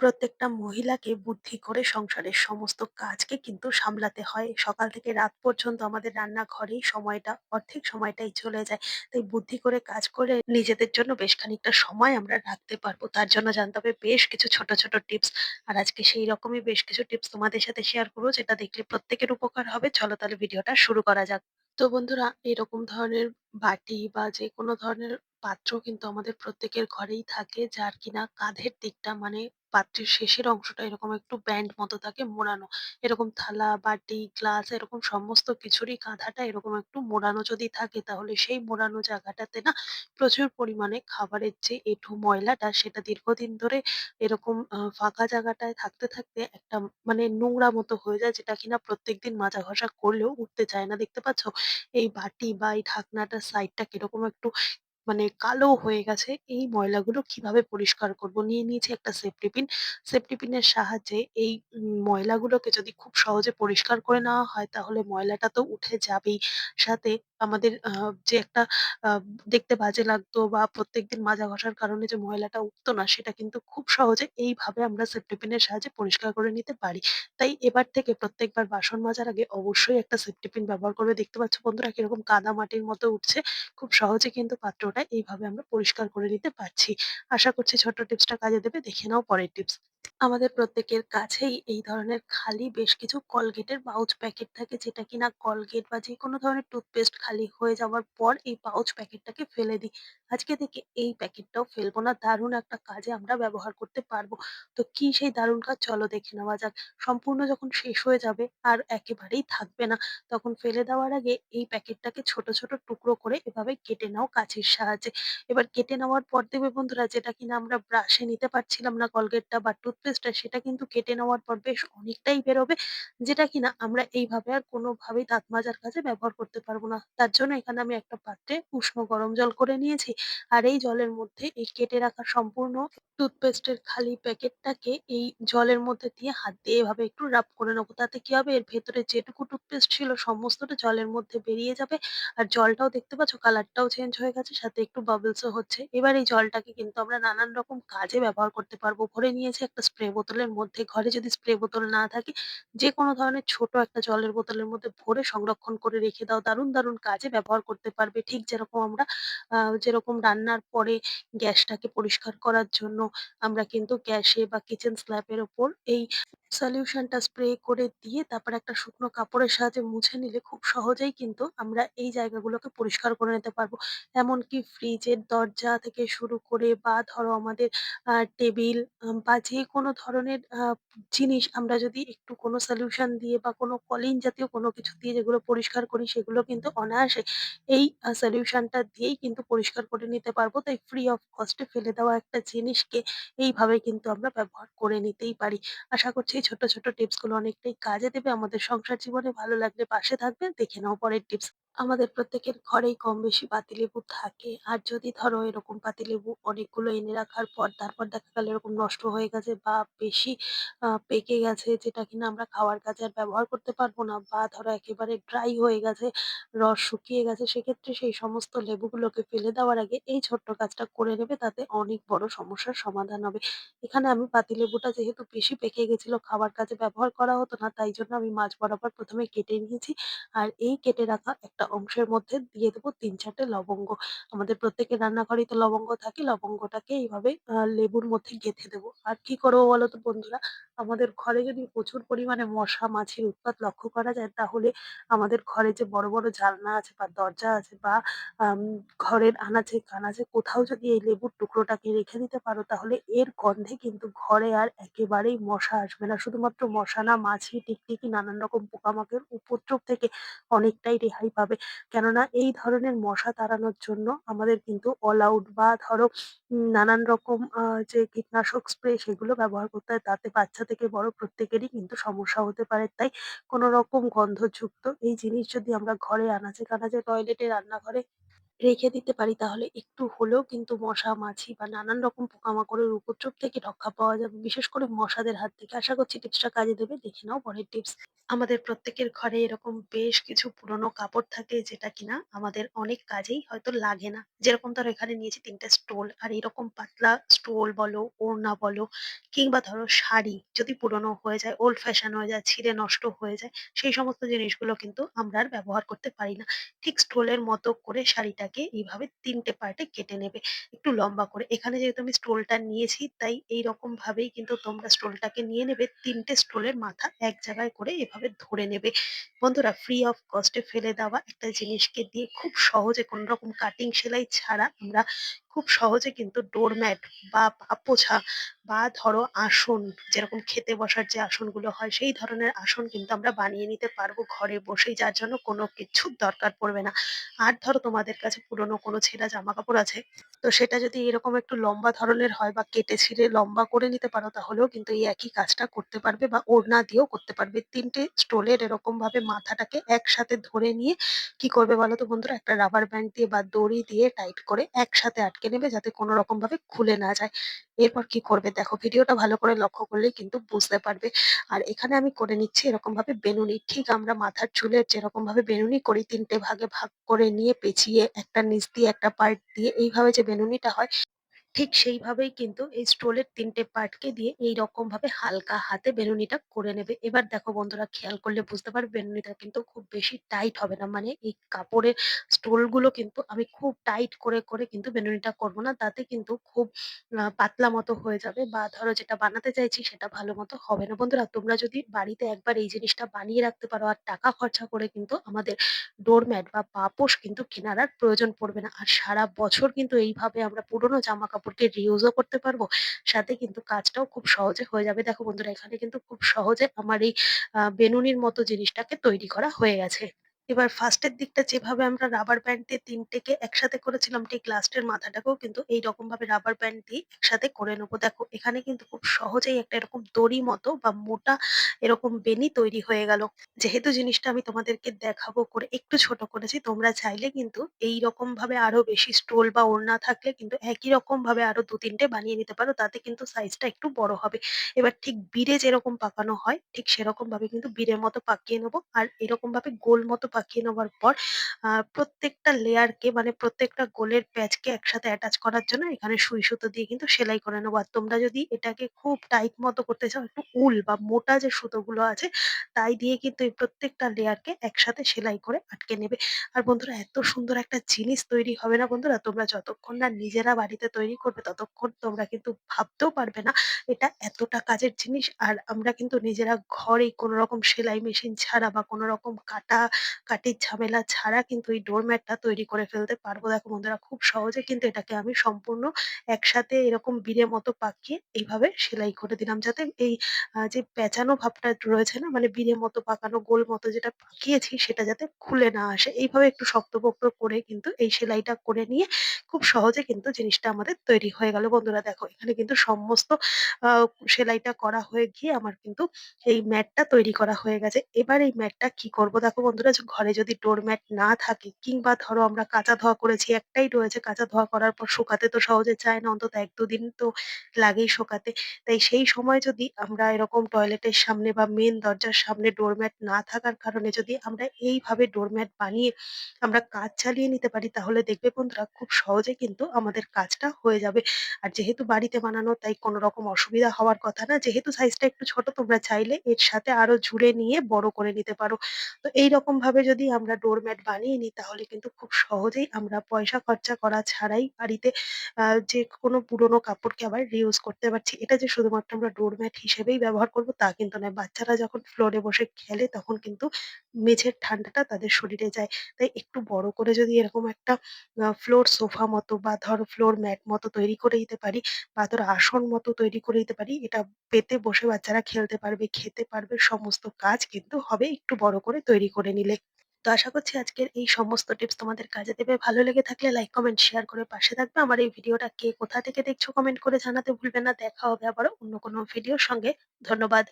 প্রত্যেকটা মহিলাকে বুদ্ধি করে সংসারের সমস্ত কাজকে কিন্তু সামলাতে হয়। সকাল থেকে রাত পর্যন্ত আমাদের রান্নাঘরেই সময়টা অর্ধেক সময়টাই চলে যায়। তাই বুদ্ধি করে কাজ করে নিজেদের জন্য বেশ খানিকটা সময় আমরা রাখতে পারব। তার জন্য জানতে হবে বেশ কিছু ছোট, ছোট টিপস। আর আজকে সেই রকমই বেশ কিছু টিপস তোমাদের সাথে শেয়ার করব যেটা দেখলে প্রত্যেকের উপকার হবে। চলো তাহলে ভিডিওটা শুরু করা যাক। তো বন্ধুরা এরকম ধরনের বাটি বা যেকোনো ধরনের পাত্র কিন্তু আমাদের প্রত্যেকের ঘরেই থাকে যার কিনা কাঁধের দিকটা মানে পাত্রের শেষের অংশটা এরকম একটু ব্যান্ড মতো থাকে মোড়ানো। এরকম থালা, বাটি, গ্লাস এরকম সমস্ত কিছুরই কাঁধাটা এরকম একটু মোড়ানো যদি থাকে তাহলে সেই মোড়ানো জায়গাটাতে না প্রচুর পরিমাণে খাবারের যে এঁঠো ময়লাটা সেটা দীর্ঘদিন ধরে এরকম ফাঁকা জায়গাটায় থাকতে, থাকতে একটা মানে নোংরা মতো হয়ে যায় যেটা কিনা প্রত্যেকদিন মাজা ঘষা করলেও উঠতে চায় না। দেখতে পাচ্ছ? এই বাটি বা এই ঢাকনাটার সাইডটা কীরকম একটু মানে কালো হয়ে গেছে। এই ময়লাগুলো কীভাবে পরিষ্কার করব? নিয়ে নিয়েছি একটা সেফটি পিন। সেফটি পিনের সাহায্যে এই ময়লাগুলোকে যদি খুব সহজে পরিষ্কার করে নেওয়া হয়, তাহলে ময়লাটা তো উঠে যাবেই। সাথে আমাদের যে একটা দেখতে বাজে লাগতো বা প্রত্যেকদিন মাজা ঘষার কারণে যে ময়লাটা উঠতো না, সেটা কিন্তু খুব সহজে এইভাবে আমরা সেফটি পিনের সাহায্যে পরিষ্কার করে নিতে পারি। তাই এবার থেকে প্রত্যেকবার বাসন মাজার আগে অবশ্যই একটা সেফটি পিন ব্যবহার করবে। দেখতে পাচ্ছ বন্ধুরা কীরকম কাদা মাটির মতো উঠছে। খুব সহজে কিন্তু পাত্রটা এইভাবে আমরা পরিষ্কার করে নিতে পারছি। আশা করছি ছোট্ট টিপসটা কাজে দেবে। দেখে নাও পরের টিপস। আমাদের প্রত্যেকের কাছেই এই ধরনের খালি বেশ কিছু কলগেটের পাউচ প্যাকেট থাকে যেটা কিনা কলগেট বা যেকোনো ধরনের টুথপেস্ট খালি হয়ে যাওয়ার পর এই পাউচ প্যাকেটটাকে ফেলে দিই। আজকে থেকে এই প্যাকেটটাও ফেলব না। দারুণ একটা কাজে আমরা ব্যবহার করতে পারব। তো কি সেই দারুণ কাজ চলো দেখে নেওয়া যাক। সম্পূর্ণ যখন শেষ হয়ে যাবে আর একেবারেই থাকবে না তখন ফেলে দেওয়ার আগে এই প্যাকেটটাকে ছোট, ছোট টুকরো করে এভাবে কেটে নাও কাঁচির সাহায্যে। এবার কেটে নেওয়ার পর দেখবে বন্ধুরা যেটা কিনা আমরা ব্রাশে নিতে পারছিলাম না কলগেটটা বা টুথপেস্টটা সেটা কিন্তু কেটে নেওয়ার পর বেশ অনেকটাই বেরোবে। যেটা কিনা আমরা এইভাবে আর কোনোভাবেই দাঁত মাজার কাজে ব্যবহার করতে পারব না। তার জন্য এখানে আমি একটা পাত্রে উষ্ণ গরম জল করে নিয়েছি। আর এই জলের মধ্যে এই কেটে রাখা সম্পূর্ণ টুথপেস্টের খালি প্যাকেটটাকে এই জলের মধ্যে দিয়ে হাত দিয়ে এভাবে একটু রাব করে নেব। তাতে কি হবে এর ভেতরে যেটুকু টুথপেস্ট ছিল সমস্তটা জলের মধ্যে বেরিয়ে যাবে। আর জলটাও দেখতে পাচ্ছ কালারটাও চেঞ্জ হয়ে গেছে, সাথে একটু বাবলস ও হচ্ছে। এবার এই জলটাকে কিন্তু আমরা নানান রকম কাজে ব্যবহার করতে পারব। ভরে নিয়েছি একটা বোতলের মধ্যে। ঘরে যদি স্প্রে বোতল না থাকে যে কোনো ধরনের ছোট একটা জলের বোতলের মধ্যে ভরে সংরক্ষণ করে রেখে দাও। দারুণ, দারুণ কাজে ব্যবহার করতে পারবে। ঠিক যেরকম আমরা যেরকম রান্নার পরে গ্যাসটাকে পরিষ্কার করার জন্য আমরা কিন্তু গ্যাসে বা কিচেন স্ল্যাবের ওপর এই সলিউশনটা স্প্রে করে দিয়ে তারপরে একটা শুকনো কাপড়ের সাহায্যে মুছে নিলে খুব সহজেই কিন্তু আমরা এই জায়গাগুলোকে পরিষ্কার করে নিতে পারব। এমনকি ফ্রিজের দরজা থেকে শুরু করে বা ধরো আমাদের, আ টেবিল বা যেকোনো ধরনের, আ, জিনিস আমরা যদি একটু কোনো সলিউশন দিয়ে বা কোনো কলিন জাতীয় কোনো কিছু দিয়ে যেগুলো পরিষ্কার করি সেগুলো কিন্তু অনায়াসে এই, আ সলিউশনটা দিয়েই কিন্তু পরিষ্কার করে নিতে পারব। তাই ফ্রি অফ কস্ট এ ফেলে দেওয়া একটা জিনিসকে এইভাবে কিন্তু আমরা ব্যবহার করে নিতেই পারি। আশা করছি এই ছোট্ট, ছোট্ট টিপসগুলো অনেকটাই কাজে দেবে আমাদের সংসার জীবনে। ভালো লাগলে পাশে থাকবেন দেখে নাও পরের টিপস। আমাদের প্রত্যেকের ঘরেই কম বেশি পাতিলেবু থাকে। আর যদি ধরো এরকম পাতিলেবু অনেকগুলো এনে রাখার পর তারপর দেখা গেল এরকম নষ্ট হয়ে গেছে বা বেশি আ পেকে গেছে যেটা কিনা আমরা খাওয়ার কাজে আর ব্যবহার করতে পারব না বা ধরো একেবারে ড্রাই হয়ে গেছে, রস শুকিয়ে গেছে সেক্ষেত্রে সেই সমস্ত লেবুগুলোকে ফেলে দেওয়ার আগে এই ছোট্ট কাজটা করে নেবে তাতে অনেক বড় সমস্যার সমাধান হবে। এখানে আমি পাতিলেবুটা যেহেতু বেশি পেকে গেছিল খাবার কাজে ব্যবহার করা হতো না তাই জন্য আমি মাঝ বরাবর প্রথমে কেটে নিয়েছি। আর এই কেটে রাখা একটা অংশের মধ্যে দিয়ে দেবো তিন চারটে লবঙ্গ। আমাদের প্রত্যেকের রান্নাঘরেই তো লবঙ্গ থাকে। লবঙ্গটাকে এইভাবে লেবুর মধ্যে গেঁথে দেবো। আর কি করব বলো তো বন্ধুরা? আমাদের ঘরে যদি প্রচুর পরিমাণে মশা, মাছির উৎপাত লক্ষ্য করা যায় তাহলে আমাদের ঘরে যে বড়, বড় জানলা আছে বা দরজা আছে বা ঘরের আনাচে-কানাচে কোথাও যদি এই লেবুর টুকরোটাকে রেখে দিতে পারো তাহলে এর গন্ধে কিন্তু ঘরে আর একেবারেই মশা আসবে না। শুধুমাত্র মশা না মাছি, টিকটিকি নানান রকম পোকামাকড়ের উপদ্রব থেকে অনেকটাই রেহাই পাবে। কেননা এই ধরনের মশা তাড়ানোর জন্য আমাদের কিন্তু অল আউট বা ধরো নানান রকম যে কীটনাশক স্প্রে সেগুলো ব্যবহার করতে হয়। তাতে বাচ্চা থেকে বড় প্রত্যেকেরই কিন্তু সমস্যা হতে পারে। তাই কোনো রকম গন্ধযুক্ত এই জিনিস যদি আমরা ঘরে আনাচে-কানাচে, টয়লেটে, রান্নাঘরে রেখে দিতে পারি তাহলে একটু হলেও কিন্তু মশা, মাছি বা নানান রকম পোকামাকড়ের উপদ্রব থেকে রক্ষা পাওয়া যাবে। বিশেষ করে মশাদের হাত থেকে। আশা করছি টিপসটা কাজে দেবে। দেখে নাও পরের টিপস। আমাদের প্রত্যেকের ঘরে এরকম বেশ কিছু পুরোনো কাপড় থাকে যেটা কিনা আমাদের অনেক কাজেই হয়তো লাগে না। যেরকম ধরো এখানে নিয়েছি ৩ টে স্টোল আর এরকম পাতলা স্টোল বলো, ওড়না বলো কিংবা ধরো শাড়ি যদি পুরোনো হয়ে যায়, ওল্ড ফ্যাশন হয়ে যায়, ছিঁড়ে নষ্ট হয়ে যায়, সেই সমস্ত জিনিসগুলো কিন্তু আমরা আর ব্যবহার করতে পারি না। ঠিক স্টোলের মতো করে শাড়িটাকে এইভাবে ৩ টে পার্টে কেটে নেবে। একটু লম্বা করে। এখানে যেহেতু আমি স্টোলটা নিয়েছি, তাই এইরকম ভাবেই কিন্তু তোমরা স্টোলটাকে নিয়ে নেবে। ৩ টে স্টোলের মাথা এক জায়গায় করে এভাবে ধরে নেবে। বন্ধুরা ফ্রি অফ কস্ট ফেলে দেওয়া একটা জিনিসকে দিয়ে খুব সহজে কোনরকম কাটিং সেলাই ছাড়া আমরা খুব সহজে কিন্তু ডোরম্যাট বা পোছা বা ধরো আসন, যেরকম খেতে বসার যে আসনগুলো হয়, সেই ধরনের আসন কিন্তু আমরা বানিয়ে নিতে পারব ঘরে বসেই যার জন্য কোনো কিছুর দরকার পড়বে না। আর ধরো তোমাদের কাছে পুরোনো কোনো ছেঁড়া জামা কাপড় আছে, তো সেটা যদি এরকম একটু লম্বা ধরনের হয় বা কেটে ছিঁড়ে লম্বা করে নিতে পারো, তাহলেও কিন্তু এই একই কাজটা করতে পারবে বা ওড়না দিয়েও করতে পারবে। তিনটে স্টোলের এরকম ভাবে মাথাটাকে একসাথে ধরে নিয়ে কি করবে বলো তো বন্ধুরা? একটা রাবার ব্যান্ড দিয়ে বা দড়ি দিয়ে টাইট করে একসাথে আটকে নেবে যাতে কোনো রকম ভাবে খুলে না যায়। এরপর কি করবে ভিডিওটা ভালো করে লক্ষ্য করলে কিন্তু বুঝতে পারবে। আর এখানে আমি করে নিচ্ছি এরকম ভাবে বেনুনি। ঠিক আমরা মাথার চুলের যেরকম ভাবে বেনুনি করি, তিনটে ভাগে ভাগ করে নিয়ে পেঁচিয়ে একটা নিচ দিয়ে একটা পার্ট দিয়ে এইভাবে যে বেনুনিটা হয় ঠিক সেইভাবেই কিন্তু এই স্টোলের ৩ টে পার্টকে দিয়ে এইরকম ভাবে হালকা হাতে বেনুনিটা করে নেবে। এবার দেখো বন্ধুরা খেয়াল করলে বুঝতে পারবে বেনুনিটা কিন্তু খুব বেশি টাইট হবে না। মানে এই কাপড়ের স্টোলগুলো কিন্তু আমি খুব টাইট করে, করে কিন্তু বেনুনিটা করব না। তাতে কিন্তু খুব পাতলা মতো হয়ে যাবে বা ধরো যেটা বানাতে চাইছি সেটা ভালো মতো হবে না। বন্ধুরা তোমরা যদি বাড়িতে একবার এই জিনিসটা বানিয়ে রাখতে পারো আর টাকা খরচা করে কিন্তু আমাদের ডোরম্যাট বা পাপোশ কিন্তু কেনার আর প্রয়োজন পড়বে না। আর সারা বছর কিন্তু এইভাবে আমরা পুরোনো জামাকাপড়কে রিইউজ ও করতে পারব। সাথে কিন্তু কাজটাও খুব সহজে হয়ে যাবে। দেখো বন্ধুরা, এখানে কিন্তু খুব সহজে আমার এই বেনুনির মতো জিনিসটাকে তৈরি করা হয়ে গেছে। এবার ফার্স্ট এর দিকটা যেভাবে আমরা রাবার ব্যান্ড দিয়ে ৩ টেকে একসাথে করেছিলাম ঠিক লাস্টের মাথাটাকেও কিন্তু এইরকম ভাবে রাবার ব্যান্ড দিয়ে একসাথে করে নেব। দেখো এখানে কিন্তু খুব সহজেই একটা এরকম দড়ি মতো বা মোটা এরকম বেনি তৈরি হয়ে গেল। যেহেতু জিনিসটা আমি তোমাদেরকে দেখাবো করে একটু ছোট করেছি, তোমরা চাইলে কিন্তু এই রকম ভাবে আরও বেশি স্টোল বা ওড়না থাকলে কিন্তু একই রকম ভাবে আরও দু তিনটে বানিয়ে নিতে পারো। তাতে কিন্তু সাইজটা একটু বড় হবে। এবার ঠিক বিড়ে যেরকম পাকানো হয় ঠিক সেরকম ভাবে কিন্তু বিড়ের মতো পাকিয়ে নেব। আর এরকম ভাবে গোল মতো পাকিয়ে নেওয়ার পর প্রত্যেকটা লেয়ারকে মানে প্রত্যেকটা গোলের প্যাচকে একসাথে অ্যাটাচ করার জন্য এখানে সুই সুতো দিয়ে কিন্তু সেলাই করে নেব। আর তোমরা যদি এটাকে খুব টাইট মতো করতে চাও, একটু উল বা মোটা যে সুতোগুলো আছে, তাই দিয়ে কিন্তু এই প্রত্যেকটা লেয়ারকে একসাথে সেলাই করে আটকে নেবে। আর বন্ধুরা, এত সুন্দর একটা জিনিস তৈরি হবে না বন্ধুরা তোমরা যতক্ষণ না নিজেরা বাড়িতে তৈরি করবে, ততক্ষণ তোমরা কিন্তু ভাবতেও পারবে না এটা এতটা কাজের জিনিস। আর আমরা কিন্তু নিজেরা ঘরেই কোনরকম সেলাই মেশিন ছাড়া বা কোনরকম কাটাকাটির ঝামেলা ছাড়া কিন্তু এই ডোরম্যাটটা তৈরি করে ফেলতে পারব। দেখো বন্ধুরা, খুব সহজে কিন্তু এটাকে আমি সম্পূর্ণ একসাথে এরকম বিড়ে মতো পাকিয়ে এইভাবে সেলাই করে দিলাম। যাতে এই যে পেঁচানো ভাবটা রয়েছে না মানে বিড়ে মতো পাকানো, গোল মতো যেটা পাকিয়েছি সেটা যাতে খুলে না আসে। এইভাবে একটু শক্তপোক্ত করে কিন্তু এই সেলাইটা করে নিয়ে খুব সহজে কিন্তু জিনিসটা আমাদের তৈরি হয়ে গেল। বন্ধুরা, দেখো এখানে কিন্তু সমস্ত সেলাইটা করা হয়ে গিয়ে আমার কিন্তু এই ম্যাটটা তৈরি করা হয়ে গেছে। এবার এই ম্যাটটা কি করব দেখো বন্ধুরা ঘরে যদি ডোরম্যাট না থাকে কিংবা ধরো আমরা কাঁচা ধোয়া করেছি, একটাই রয়েছে কাঁচা ধোয়া করার পর শুকাতে তো সহজে চায় না, অন্তত এক দুদিন তো লাগেই শুকাতে তাই সেই সময় যদি আমরা এরকম টয়লেটের সামনে বা মেন দরজার সামনে ডোরম্যাট না থাকার কারণে যদি আমরা এইভাবে ডোরম্যাট বানিয়ে আমরা কাজ চালিয়ে নিতে পারি, তাহলে দেখবে বন্ধুরা খুব সহজে কিন্তু আমাদের কাজটা হয়ে যাবে। আর যেহেতু বাড়িতে বানানো, তাই কোনো রকম অসুবিধা হওয়ার কথা না। যেহেতু সাইজটা একটু ছোট, তোমরা চাইলে এর সাথে আরও জুড়ে নিয়ে বড় করে নিতে পারো। তো এইরকম ভাবে যদি আমরা ডোরম্যাট বানিয়ে নিই তাহলে কিন্তু খুব সহজেই আমরা পয়সা খরচা করা ছাড়াই বাড়িতে আ যেকোনো পুরোনো কাপড়কে আবার রিইউজ করতে পারছি। এটা যে শুধুমাত্র আমরা ডোরম্যাট হিসেবেই ব্যবহার করব তা কিন্তু নয়। বাচ্চারা যখন ফ্লোরে বসে খেলে তখন কিন্তু মেঝের ঠান্ডাটা তাদের শরীরে যায়। তাই একটু বড় করে যদি এরকম একটা ফ্লোর সোফা মতো বা ধরো ফ্লোর ম্যাট মতো তৈরি করে দিতে পারি বা ধরো আসন মতো তৈরি করে দিতে পারি। এটা পেতে বসে বাচ্চারা খেলতে পারবে, খেতে পারবে সমস্ত কাজ কিন্তু হবে একটু বড় করে তৈরি করে নিলে। তো আশা করছি আজকের এই সমস্ত টিপস তোমাদের কাজে দেবে। ভালো লেগে থাকলে লাইক, কমেন্ট, শেয়ার করে পাশে থাকবে। আমার এই ভিডিওটা কে কোথা থেকে দেখছ কমেন্ট করে জানাতে ভুলবে না। দেখা হবে আবারও অন্য কোনো ভিডিওর সঙ্গে। ধন্যবাদ।